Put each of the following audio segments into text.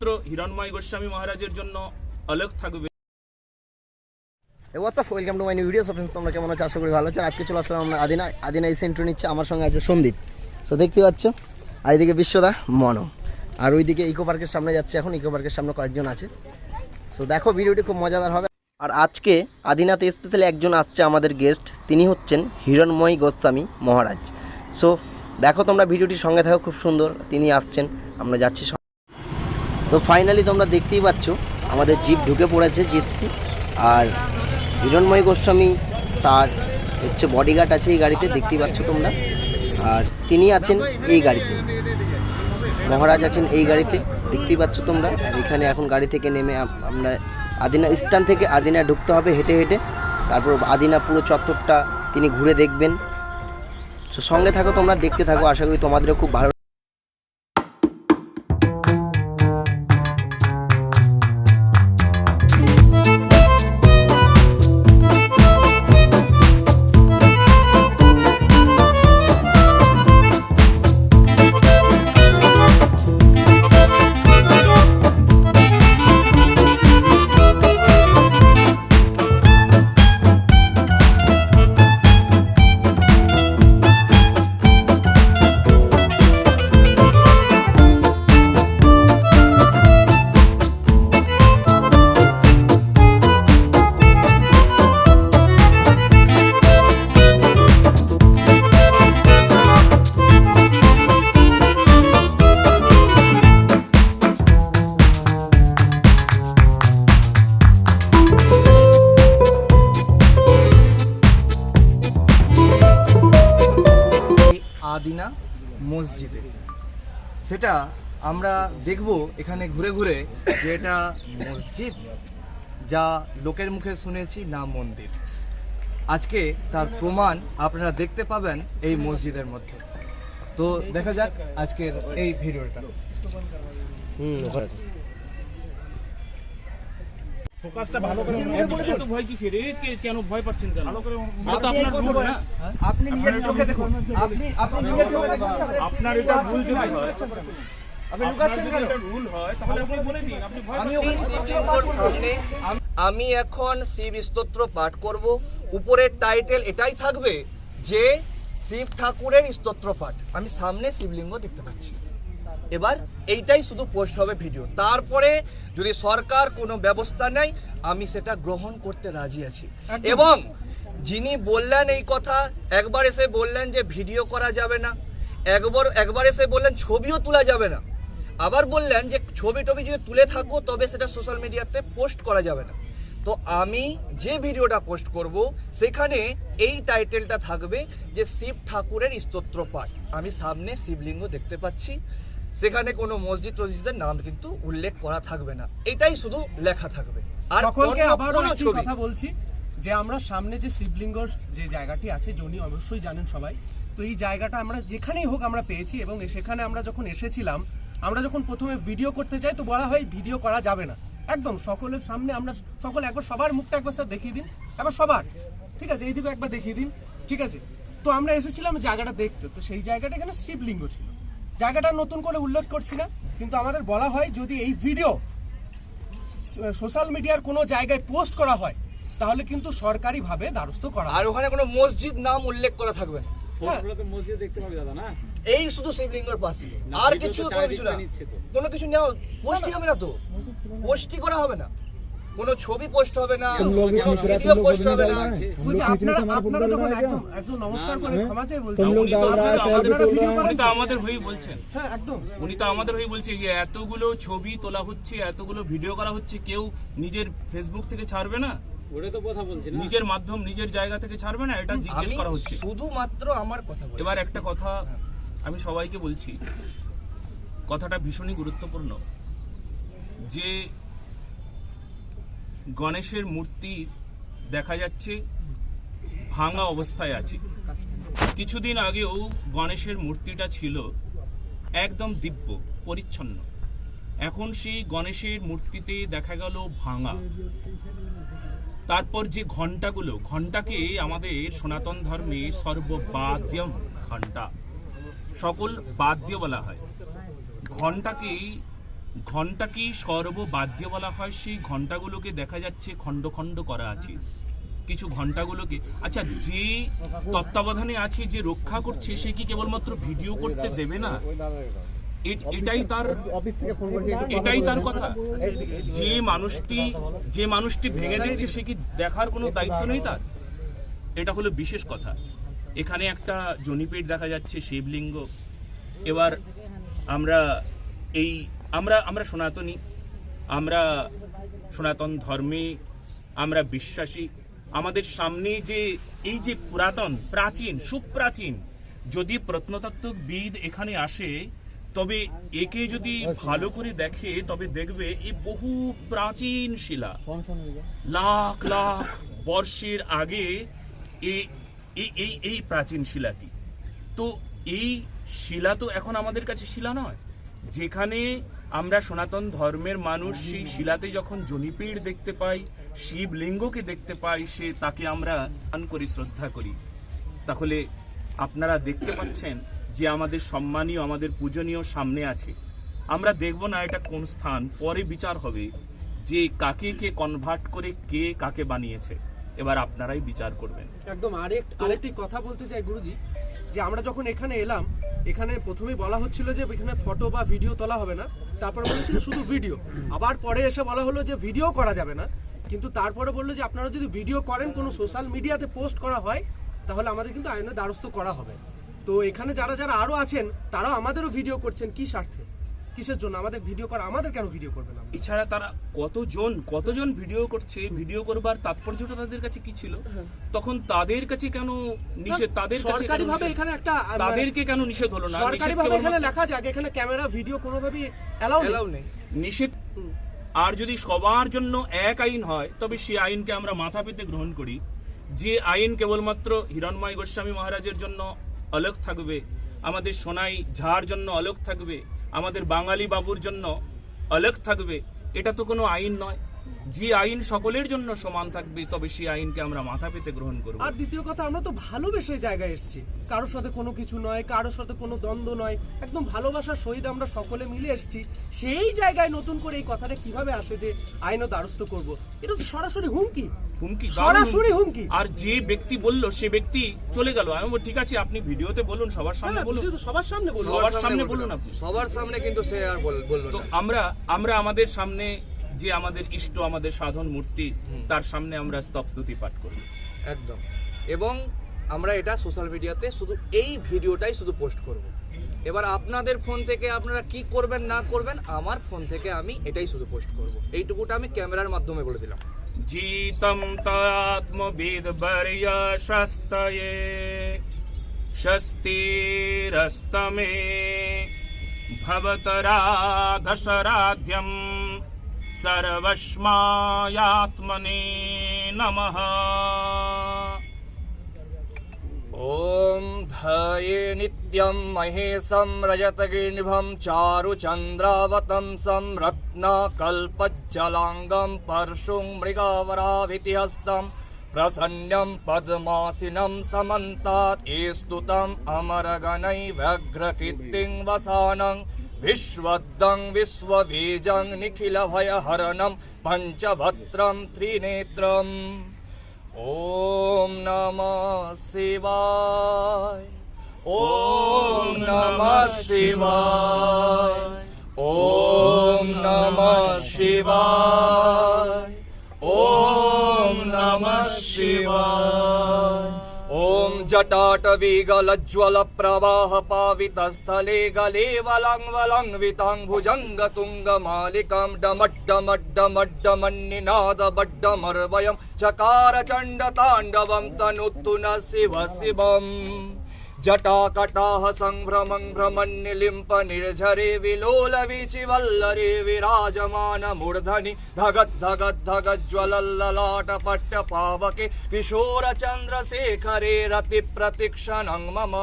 শুধুমাত্র হিরণময় গোস্বামী মহারাজের জন্য অলগ থাকবে। টু করি ভালো আমরা আদিনা এই আমার সঙ্গে আছে সন্দীপ। সো দেখতে আর আর ওইদিকে সামনে যাচ্ছে এখন। সামনে কয়েকজন আছে। সো দেখো, ভিডিওটি খুব মজাদার হবে। আর আজকে আদিনাতে স্পেশালি একজন আসছে আমাদের গেস্ট তিনি হচ্ছেন হিরণময় গোস্বামী মহারাজ। সো দেখো তোমরা ভিডিওটি সঙ্গে থাকো। খুব সুন্দর। তিনি আসছেন। আমরা যাচ্ছি। তো ফাইনালি তোমরা দেখতেই পাচ্ছ, আমাদের জিপ ঢুকে পড়েছে জিপসি। আর হিরণময় গোস্বামী তার হচ্ছে বডিগার্ড আছে এই গাড়িতে, দেখতেই পাচ্ছ তোমরা। আর তিনি আছেন এই গাড়িতে। মহারাজ আছেন এই গাড়িতে, দেখতেই পাচ্ছ তোমরা। আর এখানে এখন গাড়ি থেকে নেমে আম- আমরা আদিনা স্ট্যান্ড থেকে আদিনা ঢুকতে হবে হেঁটে হেঁটে। তারপর আদিনা পুরো চত্বরটা তিনি ঘুরে দেখবেন। তো সঙ্গে থাকো, তোমরা দেখতে থাকো, আশা করি তোমাদেরও খুব ভালো সেটা আমরা দেখব এখানে ঘুরে ঘুরে যে এটা মসজিদ যা লোকের মুখে শুনেছি না মন্দির। আজকে তার প্রমাণ আপনারা দেখতে পাবেন এই মসজিদের মধ্যে। তো দেখা যাক আজকের এই ভিডিওটা। এত ভয় কিসের? এ কেন ভয় পাচ্ছেন কেন? এটা তো আপনার রুল না। আপনি নিজের চোখে দেখুন। আপনি আপনি নিজের চোখে দেখুন। আপনার এটা রুল যদি হয়। আপনি লুকাচ্ছেন কেন? রুল হয় তাহলে আপনি বলে দিন। আপনি ভয় আমি সামনে আমি এখন শিব স্তোত্র পাঠ করব। উপরের টাইটেল এটাই থাকবে যে শিব ঠাকুরের স্তোত্র পাঠ। আমি সামনে শিবলিঙ্গ দেখতে পাচ্ছি। এবার এইটাই শুধু পোস্ট হবে ভিডিও। তারপরে যদি সরকার কোনো ব্যবস্থা নেয় আমি সেটা গ্রহণ করতে রাজি আছি। এবং যিনি বললেন এই কথা একবার এসে বললেন যে ভিডিও করা যাবে না একবার একবার এসে বললেন ছবিও তোলা যাবে না। আবার বললেন যে ছবি টবি যদি তুলে থাকব তবে সেটা সোশ্যাল মিডিয়াতে পোস্ট করা যাবে না। তো আমি যে ভিডিওটা পোস্ট করব সেখানে এই টাইটেলটা থাকবে যে শিব ঠাকুরের স্তোত্র পাঠ আমি সামনে শিবলিঙ্গ দেখতে পাচ্ছি। সেখানে কোনো মসজিদ টসজিদের নাম কিন্তু উল্লেখ করা থাকবে না। এটাই শুধু লেখা থাকবে। আর সকলকে আবারও একটি কথা বলছি যে আমরা সামনে যে শিবলিঙ্গর যে জায়গাটি আছে জনি অবশ্যই জানেন সবাই। তো এই জায়গাটা আমরা যেখানেই হোক আমরা পেয়েছি এবং সেখানে আমরা যখন এসেছিলাম আমরা যখন প্রথমে ভিডিও করতে যাই তো বলা হয় ভিডিও করা যাবে না। একদম সকলের সামনে আমরা সকলে একবার সবার মুখটা একবার স্যার দেখিয়ে দিন একবার সবার। ঠিক আছে এইদিকে একবার দেখিয়ে দিন। ঠিক আছে? তো আমরা এসেছিলাম জায়গাটা দেখতে তো সেই জায়গাটা এখানে শিবলিঙ্গ ছিল। জায়গাটা নতুন করে উল্লেখ করছি না কিন্তু আমাদের বলা হয় যদি এই ভিডিও সোশ্যাল মিডিয়ার কোনো জায়গায় পোস্ট করা হয় তাহলে কিন্তু সরকারিভাবে দ্বারস্থ করা আর ওখানে কোনো মসজিদ নাম উল্লেখ করা থাকবে না। হ্যাঁ, মসজিদ দেখতে পাবি দাদা না? এই শুধু শিবলিঙ্গর পাশে। না, আর কিছু কোনো কিছু না। কোনো কিছু নেওয়া পোস্টই হবে না তো? পোস্টই করা হবে না। কোনো ছবি পোস্ট হবে না ভিডিও পোস্ট হবে না বলছি আপনারা আপনারা যখন একদম একদম নমস্কার করে ক্ষমা চেয়ে বলছেন উনি তো আমাদের- উনি তো আমাদের হয়েই বলছেন। হ্যাঁ একদম। উনি তো আমাদের হয়ে বলছে যে এতগুলো ছবি তোলা হচ্ছে এতগুলো ভিডিও করা হচ্ছে কেউ নিজের ফেসবুক থেকে ছাড়বে না? ওটা তো কথা বলছি না। নিজের মাধ্যম নিজের জায়গা থেকে ছাড়বে না? এটা জিজ্ঞেস করা হচ্ছে। শুধুমাত্র আমার কথা এবার একটা কথা আমি সবাইকে বলছি। কথাটা ভীষণই গুরুত্বপূর্ণ। যে গণেশের মূর্তি দেখা যাচ্ছে, ভাঙা অবস্থায় আছে। কিছুদিন আগেও গণেশের মূর্তিটা ছিল একদম দিব্য, পরিচ্ছন্ন। এখন সেই গণেশের মূর্তিতে দেখা গেল ভাঙা। তারপর যে ঘন্টাগুলো ঘন্টাকে আমাদের সনাতন ধর্মে সর্ববাদ্যম ঘণ্টা সকল বাদ্য বলা হয়। ঘন্টাকে ঘণ্টা কি সর্ববাদ্য বলা হয়? সেই ঘন্টাগুলোকে দেখা যাচ্ছে, খণ্ড খণ্ড করা আছে। কিছু ঘন্টাগুলোকে আচ্ছা যে তত্ত্বাবধানে আছে, যে রক্ষা করছে, সে কি কেবলমাত্র ভিডিও করতে দেবে না? এটাই তার এটাই তার কথা। যে মানুষটি যে মানুষটি ভেঙে দিচ্ছে, সে কি দেখার কোনো দায়িত্ব নেই তার? এটা হলো বিশেষ কথা। এখানে একটা জনিপেট দেখা যাচ্ছে, শিবলিঙ্গ। এবার আমরা এই আমরা আমরা সনাতনী আমরা সনাতন ধর্মে আমরা বিশ্বাসী। আমাদের সামনে যে এই যে পুরাতন প্রাচীন সুপ্রাচীন যদি প্রত্নতত্ত্ববিদ এখানে আসে তবে একে যদি ভালো করে দেখে তবে দেখবে এই বহু প্রাচীন শিলা। লাখ। লাখ বর্ষের আগে এই এই প্রাচীন শিলাটি। তো এই শিলা তো এখন আমাদের কাছে শিলা নয়। যেখানে আমরা সনাতন ধর্মের মানুষ সেই শিলাতে যখন জনিপীড় দেখতে পাই শিবলিঙ্গকে দেখতে পাই সে তাকে আমরা দান করি শ্রদ্ধা করি। তাহলে আপনারা দেখতে পাচ্ছেন যে আমাদের সম্মানীয় আমাদের পূজনীয় সামনে আছে। আমরা দেখব না এটা কোন স্থান পরে বিচার হবে যে কাকে কে কনভার্ট করে কে কাকে বানিয়েছে। এবার আপনারাই বিচার করবেন। একদম আরেক আরেকটি কথা বলতে চাই গুরুজি যে আমরা যখন এখানে এলাম এখানে প্রথমেই বলা হচ্ছিল যে এখানে ফটো বা ভিডিও তোলা হবে না। তারপর বলেছিল শুধু ভিডিও আবার পরে এসে বলা হলো যে ভিডিও করা যাবে না। কিন্তু তারপরে বলল যে আপনারা যদি ভিডিও করেন, কোনো সোশ্যাল মিডিয়াতে পোস্ট করা হয়, তাহলে আমাদের কিন্তু আইনের দ্বারস্থ করা হবে। তো এখানে যারা যারা আরও আছেন, তারাও আমাদেরও ভিডিও করছেন। কি স্বার্থে? কিসের জন্য? আমাদের ভিডিও করা আমাদের কেন ভিডিও করবে না এছাড়া তারা কতজন কতজন ভিডিও করছে ভিডিও করবার তাৎপর্যটা তাদের কাছে কি ছিল? তখন তাদের কাছে কেন নিষেধ? তাদের কাছে কেন সরকারি ভাবে এখানে একটা তাদেরকে কেন নিষেধ হলো না? সরকারি ভাবে এখানে লেখা যাক এখানে ক্যামেরা ভিডিও কোনোভাবেই অ্যালাউ এলাও নেই। নিষেধ? আর যদি সবার জন্য এক আইন হয় তবে সেই আইনকে আমরা মাথা পেতে গ্রহণ করি। যে আইন কেবলমাত্র হিরণময় গোস্বামী মহারাজের জন্য আলোক থাকবে আমাদের সোনাই ঝাড় জন্য আলোক থাকবে আমাদের বাঙালি বাবুর জন্য আলোক থাকবে এটা তো কোনো আইন নয়। যে আইন সকলের জন্য সমান থাকবে তবে সেই আইনকে আমরা মাথা পেতে গ্রহণ করব। আর দ্বিতীয় কথা আমরা তো ভালোবেসে জায়গায় এসেছি। কারোর সাথে কোনো কিছু নয় কারোর সাথে কোনো দ্বন্দ্ব নয়। একদম ভালোবাসার সহিত আমরা সকলে মিলে এসেছি। সেই জায়গায় নতুন করে এই কথাটা কীভাবে আসে যে আইনও দ্বারস্থ করব এটা তো সরাসরি হুমকি। হুমকি সরাসরি হুমকি। আর যে ব্যক্তি বলল সে ব্যক্তি চলে গেল। আমি বলব, ঠিক আছে আপনি ভিডিওতে বলুন সবার সামনে হ্যাঁ, বলুন। সবার সামনে বলব সবার সামনে বলুন আপনি। সবার সামনে কিন্তু সে আর বল- বলল তো আমরা আমরা আমাদের সামনে যে আমাদের ইষ্ট আমাদের সাধন মূর্তি তার সামনে আমরা স্তবস্তুতি পাঠ করি একদম এবং আমরা এটা সোশ্যাল মিডিয়াতে শুধু এই ভিডিওটাই শুধু পোস্ট করব এবার আপনাদের ফোন থেকে আপনারা কি করবেন না করবেন আমার ফোন থেকে আমি এটাই শুধু পোস্ট করব এইটুকুটা আমি ক্যামেরার মাধ্যমে বলে দিলাম जीतं तात्मवेदवर्य शस्तये शस्तिरस्तमे भवतराधशराध्यं सर्वस्मायात्मने नमः। ॐ धये नित्यं महेशं रजतगिर्निभं चारुचन्द्रावतंसं रत्नकल्पज्जलाङ्गं परशुं मृगवराभितिहस्तं प्रसन्नं पद्मासिनं समन्तात् ये स्तुतम् अमरगणैव्यघ्रकीर्तिं वसानं विश्वदं विश्वबीजं निखिलभयहरणं पञ्चभद्रं त्रिनेत्रम् ॐ नमः शिवाय। ॐ नमः शिवाय। ॐ नमः शिवाय। ॐ नमः शिवाय। ॐ जटाटवीगलज्ज्वलप्रवाहपावितस्थले गले वलं वलङ्वितां भुजङ्गतुङ्गमालिकां डमड्डमड्डमड्डमन्निनादबड्डमर्वयं चकार चण्डताण्डवं तनुत्तु न शिव शिवम् जटाकटाः सम्भ्रमं भ्रमन्निलिम्प निर्झरे विलोलविचिवल्लरे विराजमान मूर्धनि धगद् धगद् धगज्ज्वलल्ललाटपट्टपावके किशोरचन्द्रशेखरे रतिप्रतिक्षणं मम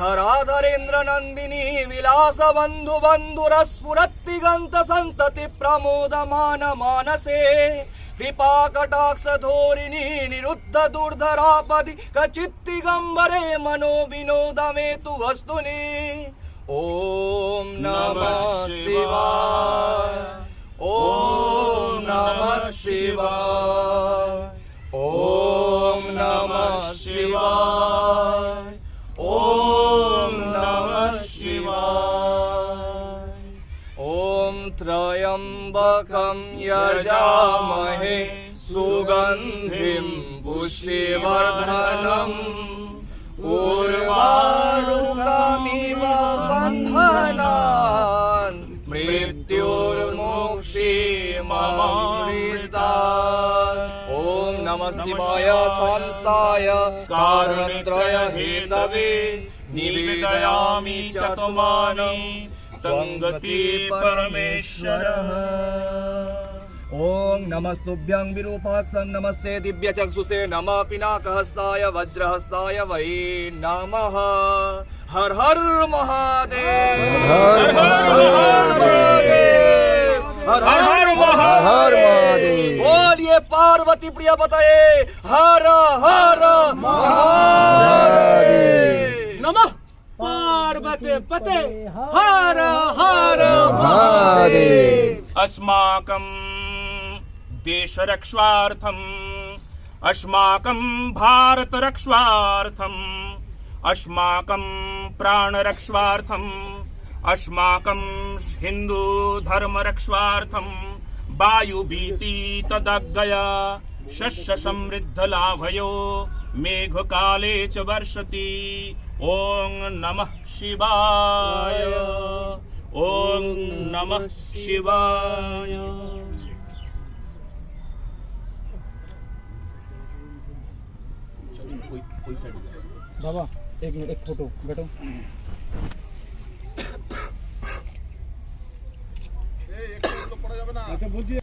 धराधरेन्द्रनन्दिनी विलासबन्धु बन्धुरस्फुरत्तिगन्त ಕೃಪಾಕಟಾಕ್ಷ ಧೋರಿಣಿ ನಿರುದ್ಧ ದುರ್ಧರಾಪದಿ ಕಚಿತ್ತಿಗಂಬರೆ ಮನೋ ವಿನೋದ ಮೇತು ವಸ್ತುನಿ. ಓಂ ನಮ ಶಿವ ಓಂ ನಮ ಶಿವಾ त्र्यम्बकं यजामहे सुगन्धिं पुष्टिवर्धनम् उर्वारुकमिव बन्धनान् मृत्युर्मोक्षीममृतान् ॐ नमः शिवाय शान्ताय कारणत्रय हेतवे निवेदयामि च गति परमेश्वर ओं नमस्तुभ्यं विरूपाक्षं नमस्ते दिव्यचक्षुषे नम पिनाकहस्ताय वज्रहस्ताय वै नम हर हर महादेव हर हर महादेव हर हर महादेव ये पार्वती प्रिया बताए हर हर महादेव भगवते पते। हर हर महादेव। अस्माकं देशरक्ष्वार्थम् अस्माकं भारतरक्ष्वार्थम् अस्माकं प्राणरक्ष्वार्थम् अस्माकं हिन्दूधर्मरक्ष्वार्थं वायुभीति तदग्गया शस्य समृद्धलाभयो मेघकाले च वर्षति। ॐ नमः शिवाय ॐ नमः शिवाय बाबा एक मिनट एक फोटो बैठो এটা বলছি